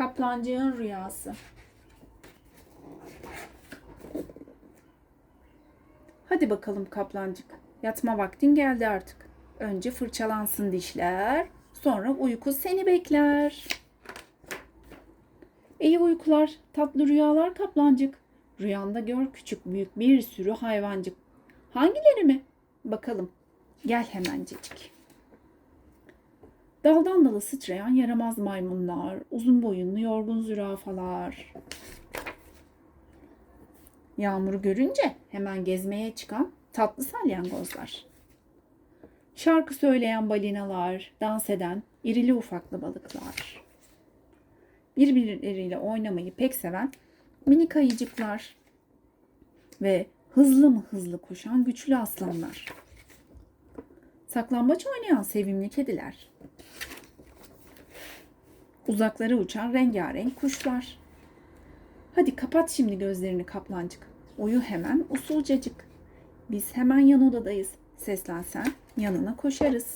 Kaplancığın rüyası. Hadi bakalım kaplancık. Yatma vaktin geldi artık. Önce fırçalansın dişler, sonra uyku seni bekler. İyi uykular, tatlı rüyalar kaplancık. Rüyanda gör küçük büyük bir sürü hayvancık. Hangileri mi? Bakalım. Gel hemencecik. Daldan dala sıçrayan yaramaz maymunlar, uzun boyunlu yorgun zürafalar. Yağmuru görünce hemen gezmeye çıkan tatlı salyangozlar. Şarkı söyleyen balinalar, dans eden irili ufaklı balıklar. Birbirleriyle oynamayı pek seven minik ayıcıklar ve hızlı mı hızlı koşan güçlü aslanlar. Saklambaç oynayan sevimli kediler. Uzaklara uçan rengarenk kuşlar. Hadi kapat şimdi gözlerini kaplancık. Uyu hemen usulcacık. Biz hemen yan odadayız. Seslensen yanına koşarız.